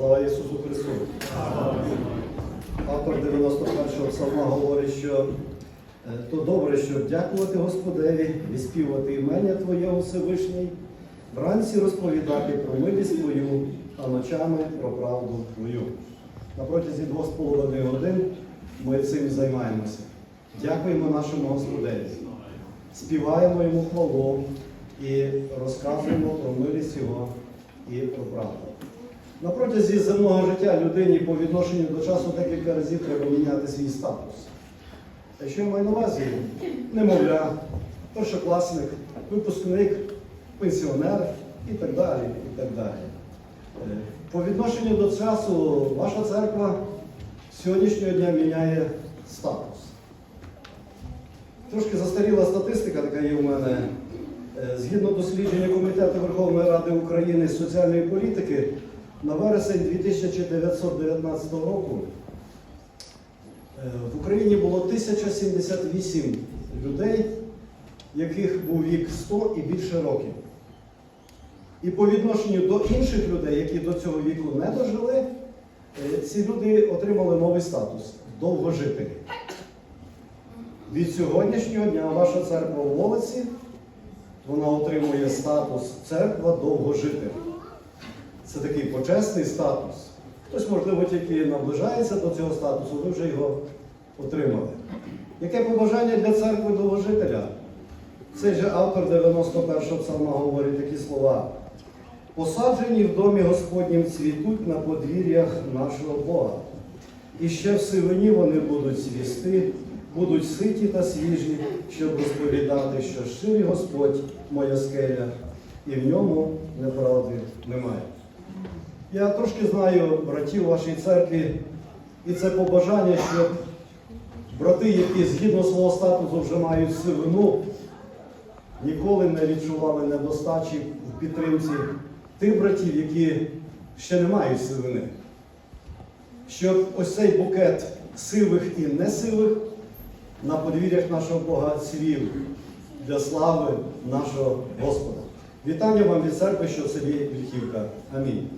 Слава Ісусу Христу! Автор 91-го псалма говорить, що е, то добре, щоб дякувати Господеві, виспівати імення Твоє Всевишній, вранці розповідати про милість Твою, а ночами про правду Твою. На протязі двох з половиною годин ми цим займаємося. Дякуємо нашому Господеві, співаємо йому хвалу і розказуємо про милість Його і про правду. На протязі земного життя людині по відношенню до часу декілька разів треба міняти свій статус. А що я маю на увазі? Немовля, першокласник, випускник, пенсіонер і так далі. І так далі. Е, По відношенню до часу ваша церква з сьогоднішнього дня міняє статус. Трошки застаріла статистика, така є у мене. Е, Згідно дослідження Комітету Верховної Ради України з соціальної політики, на вересень 2919 року е, в Україні було 1078 людей, яких був вік 100 і більше років. І по відношенню до інших людей, які до цього віку не дожили, е, ці люди отримали новий статус довгожителі. Від сьогоднішнього дня ваша церква в Волоці, вона отримує статус церква довгожителя. Це такий почесний статус. Хтось, можливо, тільки наближається до цього статусу, ви вже його отримали. Яке побажання для церкви довгожителя? Цей же автор 91-го псалма говорить такі слова. Посаджені в домі Господнім цвітуть на подвір'ях нашого Бога. І ще в сивині вони будуть цвісти, будуть ситі та свіжі, щоб розповідати, що щирий Господь моя скеля, і в ньому неправди немає. Я трошки знаю братів у вашій церкві, і це побажання, щоб брати, які згідно свого статусу вже мають сивину, ніколи не відчували недостачі в підтримці тих братів, які ще не мають сивини. Щоб ось цей букет сивих і несивих на подвір'ях нашого Бога цвів для слави нашого Господа. Вітання вам від церкви, що в селі Вільхівка. Амінь.